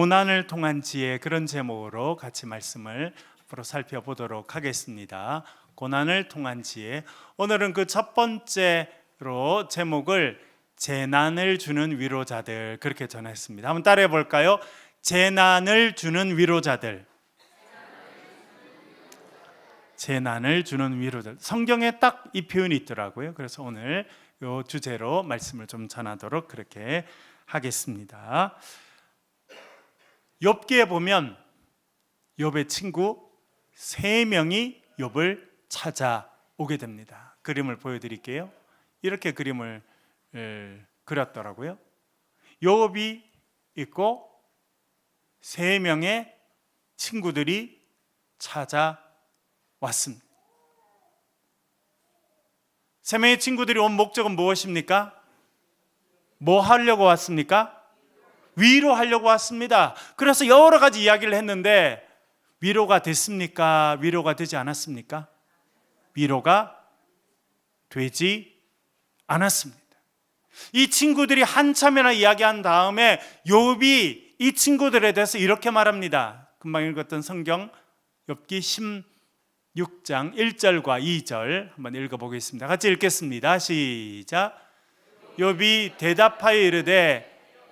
고난을 통한 지혜 그런 제목으로 같이 말씀을 앞으로 살펴보도록 하겠습니다. 고난을 통한 지혜. 오늘은 그 첫 번째로 제목을 재난을 주는 위로자들 그렇게 전했습니다. 한번 따라해 볼까요? 재난을 주는 위로자들. 재난을 주는 위로자들. 성경에 딱 이 표현이 있더라고요. 그래서 오늘 이 주제로 말씀을 좀 전하도록 그렇게 하겠습니다. 욥기에 보면 욥의 친구 세 명이 욥을 찾아오게 됩니다. 그림을 보여드릴게요. 이렇게 그림을 에, 그렸더라고요. 욥이 있고 세 명의 친구들이 찾아왔습니다. 세 명의 친구들이 온 목적은 무엇입니까? 뭐 하려고 왔습니까? 위로하려고 왔습니다. 그래서 여러 가지 이야기를 했는데 위로가 됐습니까? 위로가 되지 않았습니까? 위로가 되지 않았습니다. 이 친구들이 한참이나 이야기한 다음에 욥이 이 친구들에 대해서 이렇게 말합니다. 금방 읽었던 성경 욥기 16장 1절과 2절 한번 읽어 보겠습니다. 같이 읽겠습니다. 시작. 욥이 대답하여 이르되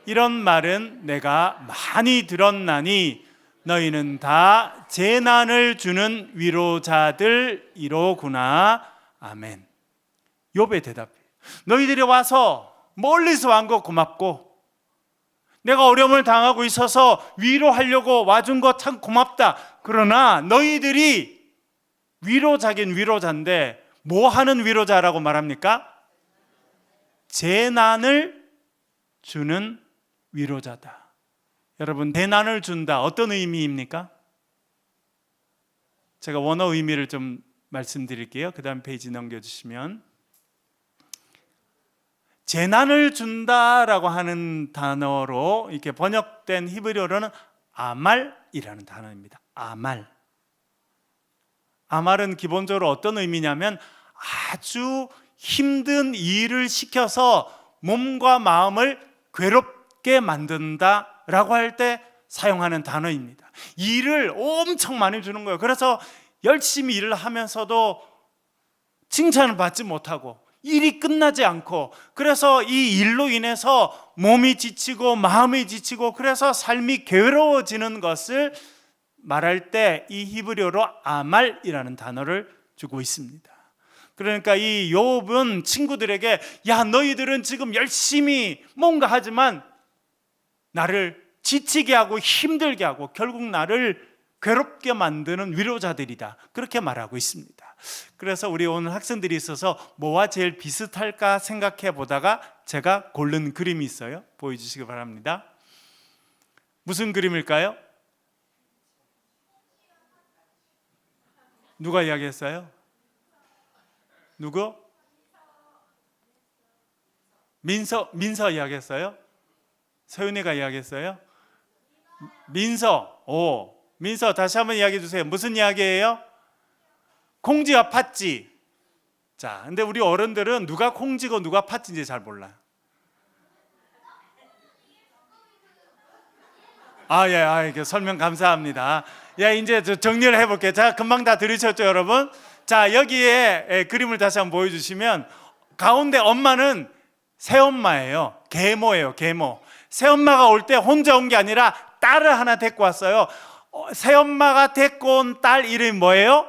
이런 말은 내가 많이 들었나니 너희는 다 재난을 주는 위로자들이로구나. 아멘. 욥의 대답. 너희들이 와서 멀리서 완거 고맙고 내가 어려움을 당하고 있어서 위로하려고 와준 거 참 고맙다. 그러나 너희들이 위로자긴 위로자인데 뭐 하는 위로자라고 말합니까? 재난을 주는 위로자다. 여러분, 대난을 준다. 어떤 의미입니까? 제가 원어 의미를 좀 말씀드릴게요. 그 다음 페이지 넘겨주시면. 재난을 준다라고 하는 단어로 이렇게 번역된 히브리어로는 아말이라는 단어입니다. 아말. 아말은 기본적으로 어떤 의미냐면 아주 힘든 일을 시켜서 몸과 마음을 괴롭 게 만든다 라고 할 때 사용하는 단어입니다. 일을 엄청 많이 주는 거예요. 그래서 열심히 일을 하면서도 칭찬을 받지 못하고 일이 끝나지 않고 그래서 이 일로 인해서 몸이 지치고 마음이 지치고 그래서 삶이 괴로워지는 것을 말할 때 이 히브리어로 아말이라는 단어를 주고 있습니다. 그러니까 이 욥은 친구들에게 야 너희들은 지금 열심히 뭔가 하지만 나를 지치게 하고 힘들게 하고 결국 나를 괴롭게 만드는 위로자들이다. 그렇게 말하고 있습니다. 그래서 우리 오늘 학생들이 있어서 뭐와 제일 비슷할까 생각해 보다가 제가 고른 그림이 있어요. 보여주시기 바랍니다. 무슨 그림일까요? 누가 이야기했어요? 누구? 민서 민서 이야기했어요? 서윤이가 이야기했어요? 민서 오 민서 다시 한번 이야기해 주세요. 무슨 이야기예요? 콩지와 팥쥐. 자, 근데 우리 어른들은 누가 콩지고 누가 팥쥐인지 잘 몰라요. 아, 예, 아, 이게 설명 감사합니다. 야, 이제 저 정리를 해볼게요. 자, 금방 다 들으셨죠, 여러분? 자, 여기에 예, 그림을 다시 한번 보여주시면 가운데 엄마는 새엄마예요. 계모예요, 계모. 새엄마가 올 때 혼자 온 게 아니라 딸을 하나 데리고 왔어요. 어, 새엄마가 데리고 온 딸 이름이 뭐예요?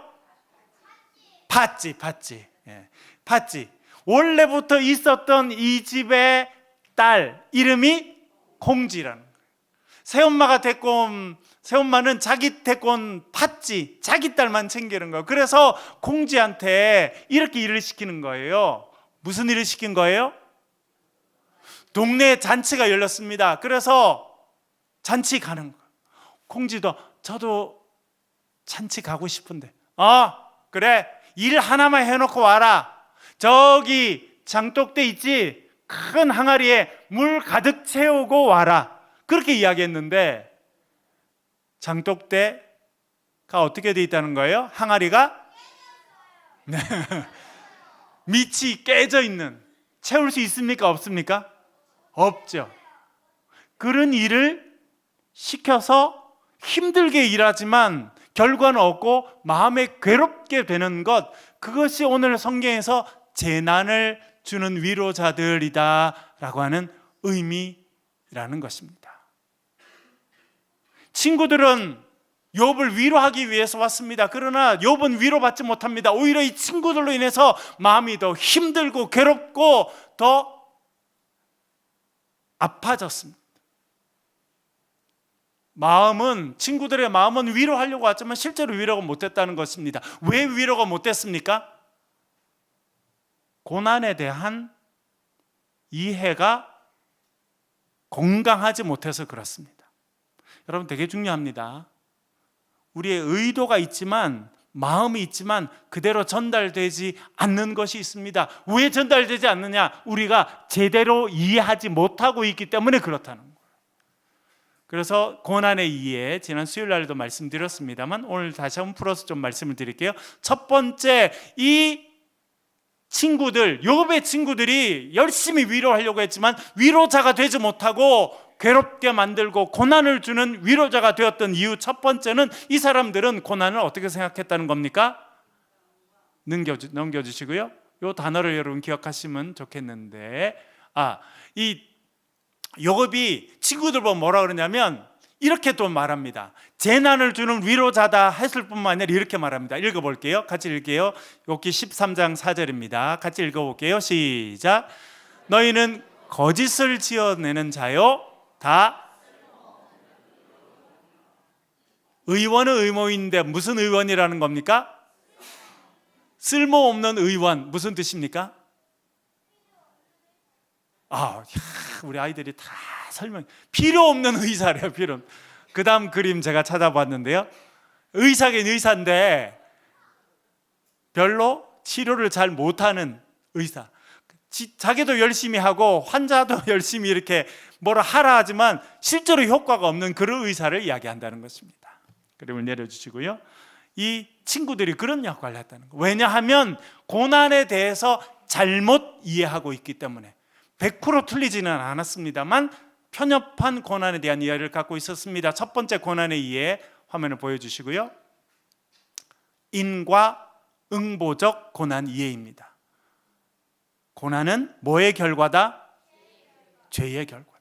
팥쥐, 팥쥐. 예, 팥쥐. 원래부터 있었던 이 집의 딸 이름이 거예요. 새엄마가 데리고 온 새엄마는 자기 온 팥쥐, 자기 딸만 챙기는 거예요. 그래서 콩지한테 이렇게 일을 시키는 거예요. 무슨 일을 시킨 거예요? 동네에 잔치가 열렸습니다. 그래서 잔치 가는 거예요. 콩지도 저도 잔치 가고 싶은데. 아, 그래. 일 하나만 해놓고 와라. 저기 장독대 있지? 큰 항아리에 물 가득 채우고 와라. 그렇게 이야기했는데 장독대가 어떻게 돼 있다는 거예요? 항아리가 네. 밑이 깨져 있는 채울 수 있습니까? 없습니까? 없죠. 그런 일을 시켜서 힘들게 일하지만 결과는 없고 마음에 괴롭게 되는 것 그것이 오늘 성경에서 재난을 주는 위로자들이다라고 하는 의미라는 것입니다. 친구들은 욥을 위로하기 위해서 왔습니다. 그러나 욥은 위로받지 못합니다. 오히려 이 친구들로 인해서 마음이 더 힘들고 괴롭고 더 아파졌습니다. 마음은 친구들의 마음은 위로하려고 왔지만 실제로 위로가 못됐다는 것입니다. 왜 위로가 못됐습니까? 고난에 대한 이해가 건강하지 못해서 그렇습니다. 여러분 되게 중요합니다. 우리의 의도가 있지만 마음이 있지만 그대로 전달되지 않는 것이 있습니다. 왜 전달되지 않느냐? 우리가 제대로 이해하지 못하고 있기 때문에 그렇다는 거예요. 그래서 고난의 이해 지난 수요일 날도 말씀드렸습니다만 오늘 다시 한번 풀어서 좀 말씀을 드릴게요. 첫 번째 이 친구들 욥의 친구들이 열심히 위로하려고 했지만 위로자가 되지 못하고 괴롭게 만들고 고난을 주는 위로자가 되었던 이유 첫 번째는 이 사람들은 고난을 어떻게 생각했다는 겁니까? 넘겨주, 넘겨주시고요. 이 단어를 여러분 기억하시면 좋겠는데 아이 욥이 친구들 보면 뭐라 그러냐면 이렇게 또 말합니다. 재난을 주는 위로자다 했을 뿐만 아니라 이렇게 말합니다. 읽어볼게요. 같이 읽게요. 욥기 13장 4절입니다. 같이 읽어볼게요. 시작. 너희는 거짓을 지어내는 자요. 다 의원은 의모인데 무슨 의원이라는 겁니까? 쓸모없는 의원 무슨 뜻입니까? 아, 우리 아이들이 다 설명 필요 없는 의사래요. 필요. 그다음 그림 제가 찾아봤는데요. 의사긴 의사인데 별로 치료를 잘 못하는 의사. 지, 자기도 열심히 하고 환자도 열심히 이렇게 뭐라 하라 하지만 실제로 효과가 없는 그런 의사를 이야기한다는 것입니다. 그림을 내려주시고요. 이 친구들이 그런 역할을 했다는 거. 왜냐하면 고난에 대해서 잘못 이해하고 있기 때문에 100% 틀리지는 않았습니다만 편협한 고난에 대한 이해를 갖고 있었습니다. 첫 번째 고난의 이해 화면을 보여주시고요. 인과 응보적 고난 이해입니다. 고난은 뭐의 결과다? 죄의 결과다.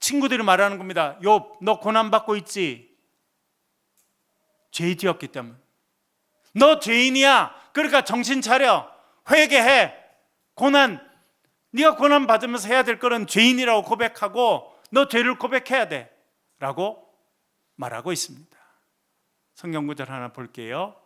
친구들이 말하는 겁니다. 욥, 너 고난 받고 있지? 죄 지었기 때문에. 너 죄인이야. 그러니까 정신 차려. 회개해. 고난 네가 고난 받으면서 해야 될 거는 죄인이라고 고백하고 너 죄를 고백해야 돼라고 말하고 있습니다. 성경 구절 하나 볼게요.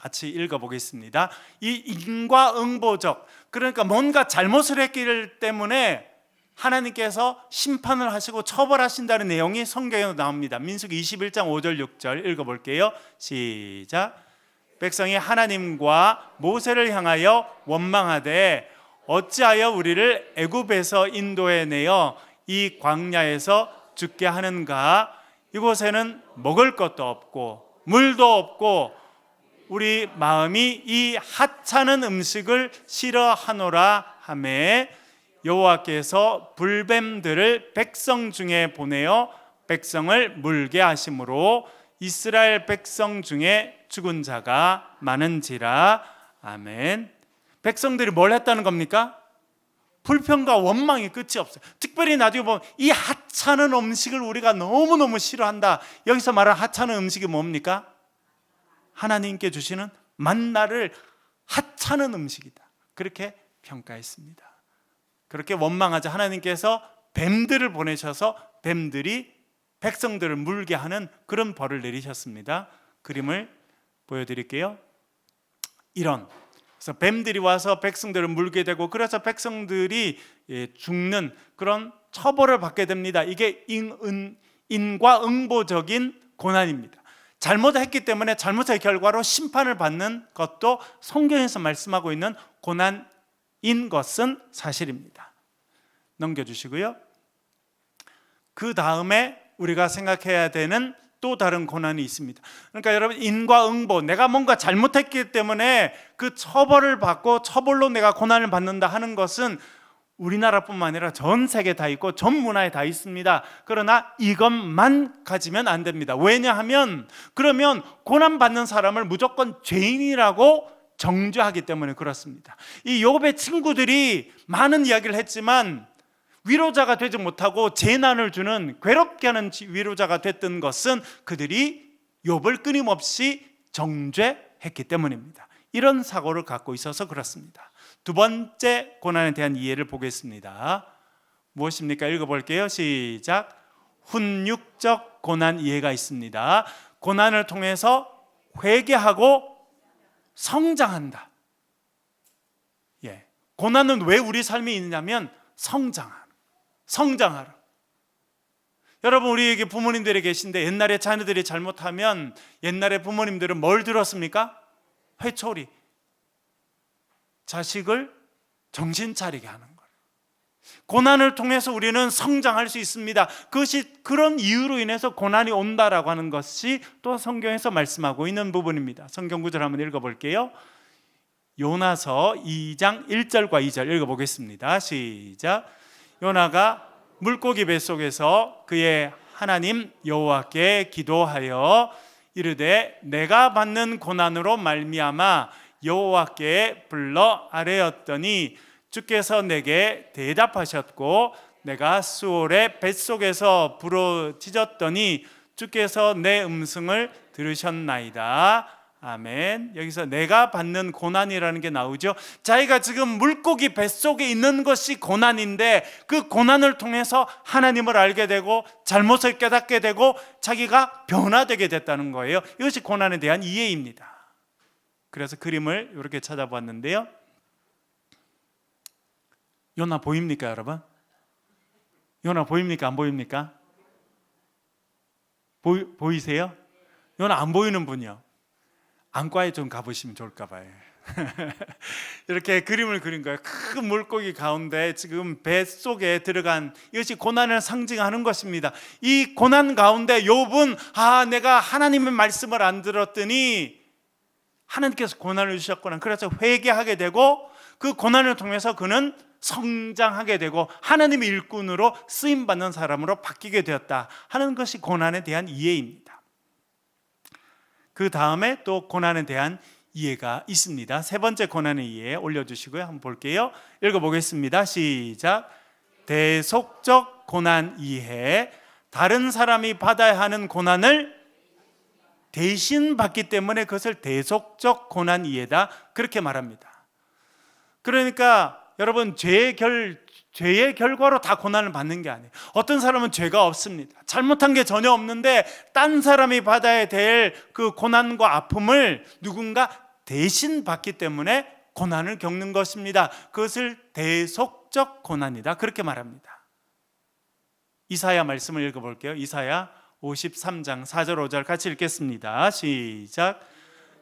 같이 읽어 보겠습니다. 이 인과응보적 그러니까 뭔가 잘못을 했기 때문에 하나님께서 심판을 하시고 처벌하신다는 내용이 성경에 나옵니다. 민수기 21장 5절 6절 읽어 볼게요. 시작. 백성이 하나님과 모세를 향하여 원망하되 어찌하여 우리를 애굽에서 인도해 내어 이 광야에서 죽게 하는가 이곳에는 먹을 것도 없고 물도 없고 우리 마음이 이 하찮은 음식을 싫어하노라 하매 여호와께서 불뱀들을 백성 중에 보내어 백성을 물게 하심으로 이스라엘 백성 중에 죽은 자가 많은지라 아멘. 백성들이 뭘 했다는 겁니까? 불평과 원망이 끝이 없어요. 특별히 나중에 보면 이 하찮은 음식을 우리가 너무너무 싫어한다. 여기서 말하는 하찮은 음식이 뭡니까? 하나님께 주시는 만나를 하찮은 음식이다. 그렇게 평가했습니다. 그렇게 원망하자 하나님께서 뱀들을 보내셔서 뱀들이 백성들을 물게 하는 그런 벌을 내리셨습니다. 그림을 보여드릴게요. 이런 그래서 뱀들이 와서 백성들을 물게 되고 그래서 백성들이 예, 죽는 그런 처벌을 받게 됩니다. 이게 인, 인과 응보적인 고난입니다. 잘못했기 때문에 잘못의 결과로 심판을 받는 것도 성경에서 말씀하고 있는 고난인 것은 사실입니다. 넘겨주시고요. 그 다음에 우리가 생각해야 되는 또 다른 고난이 있습니다. 그러니까 여러분 인과응보 내가 뭔가 잘못했기 때문에 그 처벌을 받고 처벌로 내가 고난을 받는다 하는 것은 우리나라뿐만 아니라 전 세계 다 있고 전 문화에 다 있습니다. 그러나 이것만 가지면 안 됩니다. 왜냐하면 그러면 고난 받는 사람을 무조건 죄인이라고 정죄하기 때문에 그렇습니다. 이 욥의 친구들이 많은 이야기를 했지만 위로자가 되지 못하고 재난을 주는 괴롭게 하는 위로자가 됐던 것은 그들이 욥을 끊임없이 정죄했기 때문입니다. 이런 사고를 갖고 있어서 그렇습니다. 두 번째 고난에 대한 이해를 보겠습니다. 무엇입니까? 읽어볼게요. 시작. 훈육적 고난 이해가 있습니다. 고난을 통해서 회개하고 성장한다. 예. 고난은 왜 우리 삶에 있냐면 성장하라. 성장하라. 여러분 우리에게 부모님들이 계신데 옛날에 자녀들이 잘못하면 옛날에 부모님들은 뭘 들었습니까? 회초리. 자식을 정신 차리게 하는 거예요. 고난을 통해서 우리는 성장할 수 있습니다. 그것이 그런 이유로 인해서 고난이 온다라고 하는 것이 또 성경에서 말씀하고 있는 부분입니다. 성경 구절 한번 읽어 볼게요. 요나서 2장 1절과 2절 읽어 보겠습니다. 시작. 요나가 물고기 뱃속에서 그의 하나님 여호와께 기도하여 이르되 내가 받는 고난으로 말미암아 여호와께 불러 아뢰었더니 주께서 내게 대답하셨고 내가 수월의 뱃속에서 부러지졌더니 주께서 내 음성을 들으셨나이다. 아멘. 여기서 내가 받는 고난이라는 게 나오죠. 자기가 지금 물고기 뱃속에 있는 것이 고난인데 그 고난을 통해서 하나님을 알게 되고 잘못을 깨닫게 되고 자기가 변화되게 됐다는 거예요. 이것이 고난에 대한 이해입니다. 그래서 그림을 이렇게 찾아봤는데요. 요나 보입니까, 여러분? 요나 보입니까? 안 보입니까? 보이, 보이세요? 요나 안 보이는 분이요. 안과에 좀 가보시면 좋을까 봐요. 이렇게 그림을 그린 거예요. 큰 물고기 가운데 지금 배 속에 들어간 이것이 고난을 상징하는 것입니다. 이 고난 가운데 욥은 아 내가 하나님의 말씀을 안 들었더니 하나님께서 고난을 주셨구나. 그래서 회개하게 되고 그 고난을 통해서 그는 성장하게 되고 하나님의 일꾼으로 쓰임 받는 사람으로 바뀌게 되었다 하는 것이 고난에 대한 이해입니다. 그 다음에 또 고난에 대한 이해가 있습니다. 세 번째 고난의 이해 올려 주시고요. 한번 볼게요. 읽어 보겠습니다. 시작. 대속적 고난 이해. 다른 사람이 받아야 하는 고난을 대신 받기 때문에 그것을 대속적 고난 이해다. 그렇게 말합니다. 그러니까 여러분 죄의 결 죄의 결과로 다 고난을 받는 게 아니에요. 어떤 사람은 죄가 없습니다. 잘못한 게 전혀 없는데 딴 사람이 받아야 될 그 고난과 아픔을 누군가 대신 받기 때문에 고난을 겪는 것입니다. 그것을 대속적 고난이다. 그렇게 말합니다. 이사야 말씀을 읽어 볼게요. 이사야 53장 4절 5절 같이 읽겠습니다. 시작.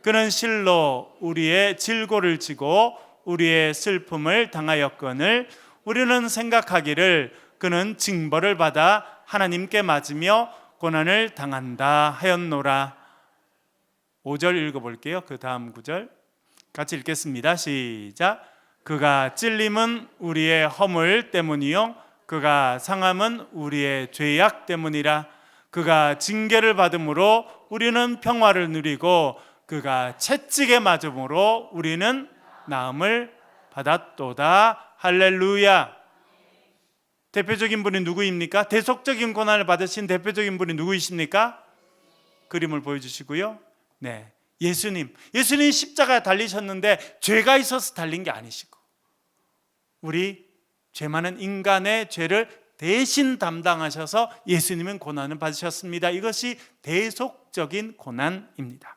그는 실로 우리의 질고를 지고 우리의 슬픔을 당하였거늘 우리는 생각하기를 그는 징벌을 받아 하나님께 맞으며 고난을 당한다 하였노라. 5절 읽어 볼게요. 그 다음 9절 같이 읽겠습니다. 시작. 그가 찔림은 우리의 허물 때문이요 그가 상함은 우리의 죄악 때문이라 그가 징계를 받음으로 우리는 평화를 누리고 그가 채찍에 맞음으로 우리는 나음을 받았도다 할렐루야 대표적인 분이 누구입니까? 대속적인 고난을 받으신 대표적인 분이 누구이십니까? 그림을 보여주시고요 네, 예수님 예수님 십자가에 달리셨는데 죄가 있어서 달린 게 아니시고 우리 죄 많은 인간의 죄를 대신 담당하셔서 예수님은 고난을 받으셨습니다. 이것이 대속적인 고난입니다.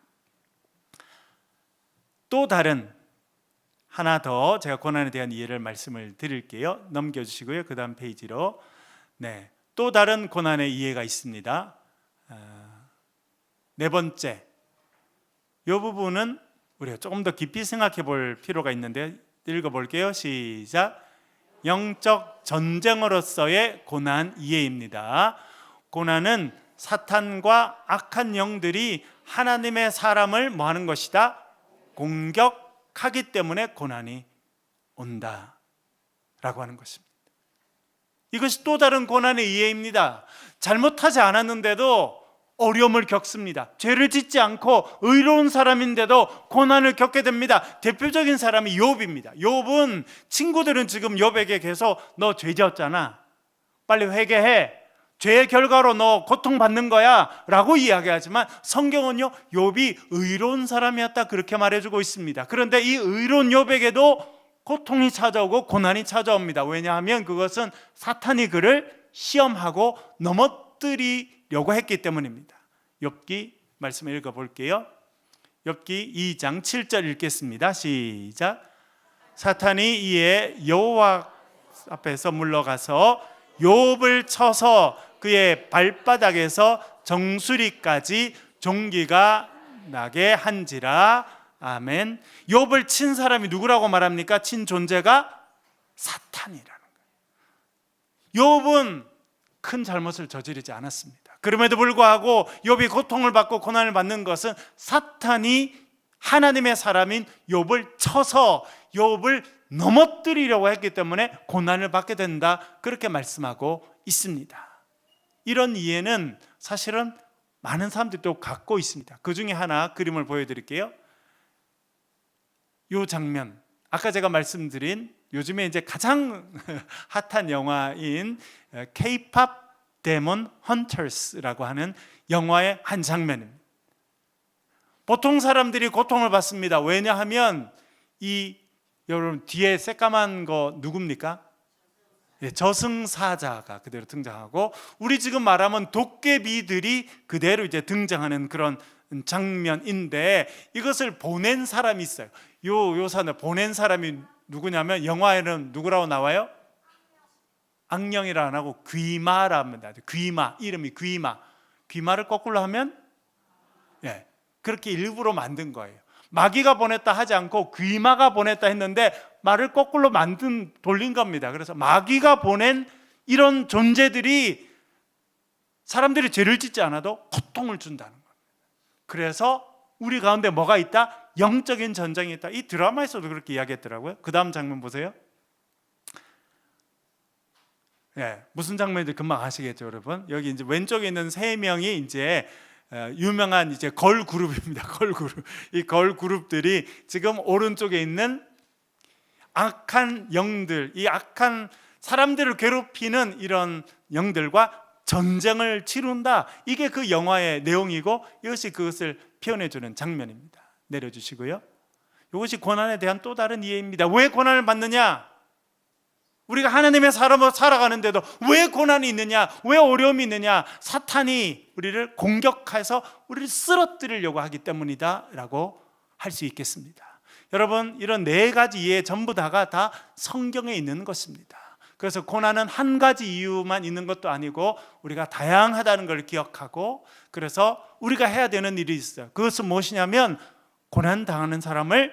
또 다른 하나 더 제가 고난에 대한 이해를 말씀을 드릴게요. 넘겨 주시고요. 그 다음 페이지로 네, 또 다른 고난의 이해가 있습니다. 아, 네 번째, 이 부분은 우리가 조금 더 깊이 생각해 볼 필요가 있는데 읽어 볼게요. 시작. 영적 전쟁으로서의 고난 이해입니다. 고난은 사탄과 악한 영들이 하나님의 사람을 뭐 하는 것이다? 공격하기 때문에 고난이 온다. 라고 하는 것입니다. 이것이 또 다른 고난의 이해입니다. 잘못하지 않았는데도 어려움을 겪습니다. 죄를 짓지 않고 의로운 사람인데도 고난을 겪게 됩니다. 대표적인 사람이 욥입니다. 욥은 친구들은 지금 욥에게 계속 너 죄졌잖아. 빨리 회개해. 죄의 결과로 너 고통받는 거야라고 이야기하지만 성경은요. 욥이 의로운 사람이었다 그렇게 말해 주고 있습니다. 그런데 이 의로운 욥에게도 고통이 찾아오고 고난이 찾아옵니다. 왜냐하면 그것은 사탄이 그를 시험하고 넘어뜨리 려고 했기 때문입니다. 욥기 말씀을 읽어 볼게요. 욥기 2장 7절 읽겠습니다. 시작. 사탄이 이에 여호와 앞에서 물러가서 욥을 쳐서 그의 발바닥에서 정수리까지 종기가 나게 한지라 아멘. 욥을 친 사람이 누구라고 말합니까? 친 존재가 사탄이라는 거예요. 욥은 큰 잘못을 저지르지 않았습니다. 그럼에도 불구하고 욥이 고통을 받고 고난을 받는 것은 사탄이 하나님의 사람인 욥을 쳐서 욥을 넘어뜨리려고 했기 때문에 고난을 받게 된다. 그렇게 말씀하고 있습니다. 이런 이해는 사실은 많은 사람들이 또 갖고 있습니다. 그 중에 하나 그림을 보여드릴게요. 이 장면 아까 제가 말씀드린 요즘에 이제 가장 핫한 영화인 K-pop 데몬 헌터스라고 하는 영화의 한 장면입니다. 보통 사람들이 고통을 받습니다. 왜냐하면 이 여러분 뒤에 새까만 거 누굽니까? 예, 저승사자가 그대로 등장하고 우리 지금 말하면 도깨비들이 그대로 이제 등장하는 그런 장면인데 이것을 보낸 사람이 있어요. 요 요산을 보낸 사람이 누구냐면 영화에는 누구라고 나와요? 악령이라 안 하고 귀마라 합니다. 귀마 이름이 귀마. 귀마를 거꾸로 하면 예 그렇게 일부러 만든 거예요. 마귀가 보냈다 하지 않고 귀마가 보냈다 했는데 말을 거꾸로 만든 돌린 겁니다. 그래서 마귀가 보낸 이런 존재들이 사람들이 죄를 짓지 않아도 고통을 준다는 겁니다. 그래서 우리 가운데 뭐가 있다? 영적인 전쟁이 있다. 이 드라마에서도 그렇게 이야기했더라고요. 그 다음 장면 보세요. 예, 무슨 장면인지 금방 아시겠죠, 여러분? 여기 이제 왼쪽에 있는 세 명이 이제 어, 유명한 이제 걸 그룹입니다. 걸 그룹. 이 걸 그룹들이 지금 오른쪽에 있는 악한 영들, 이 악한 사람들을 괴롭히는 이런 영들과 전쟁을 치룬다. 이게 그 영화의 내용이고 이것이 그것을 표현해 주는 장면입니다. 내려 주시고요. 이것이 고난에 대한 또 다른 이해입니다. 왜 고난을 받느냐? 우리가 하나님의 사람으로 살아가는데도 왜 고난이 있느냐? 왜 어려움이 있느냐? 사탄이 우리를 공격해서 우리를 쓰러뜨리려고 하기 때문이다라고 할 수 있겠습니다. 여러분, 이런 네 가지 이해 전부 다가 다 성경에 있는 것입니다. 그래서 고난은 한 가지 이유만 있는 것도 아니고 우리가 다양하다는 걸 기억하고 그래서 우리가 해야 되는 일이 있어요. 그것은 무엇이냐면 고난 당하는 사람을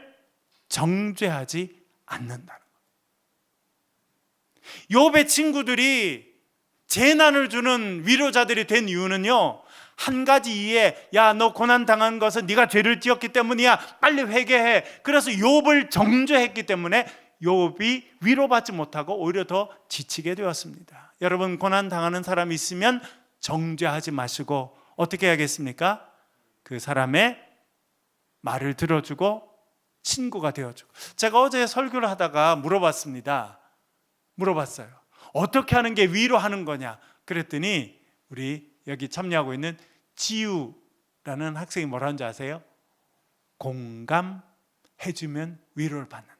정죄하지 않는다는 욥의 친구들이 재난을 주는 위로자들이 된 이유는요. 한 가지 이해, 야, 너 고난 당한 것은 네가 죄를 지었기 때문이야. 빨리 회개해. 그래서 욥을 정죄했기 때문에 욥이 위로받지 못하고 오히려 더 지치게 되었습니다. 여러분 고난 당하는 사람이 있으면 정죄하지 마시고 어떻게 해야겠습니까? 그 사람의 말을 들어주고 친구가 되어주고. 제가 어제 설교를 하다가 물어봤습니다. 물어봤어요. 어떻게 하는 게 위로 하는 거냐? 그랬더니 우리 여기 참여하고 있는 지우라는 학생이 뭐라는지 아세요? 공감해주면 위로를 받는데.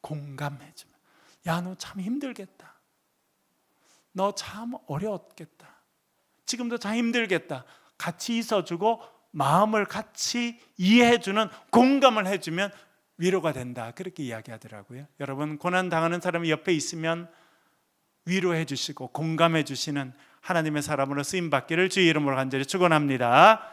공감해주면. 야, 너 참 힘들겠다. 너 참 어려웠겠다. 지금도 참 힘들겠다. 같이 있어주고 마음을 같이 이해해주는 공감을 해주면 위로가 된다. 그렇게 이야기하더라고요. 여러분 고난 당하는 사람이 옆에 있으면 위로해 주시고 공감해 주시는 하나님의 사람으로 쓰임 받기를 주의 이름으로 간절히 축원합니다.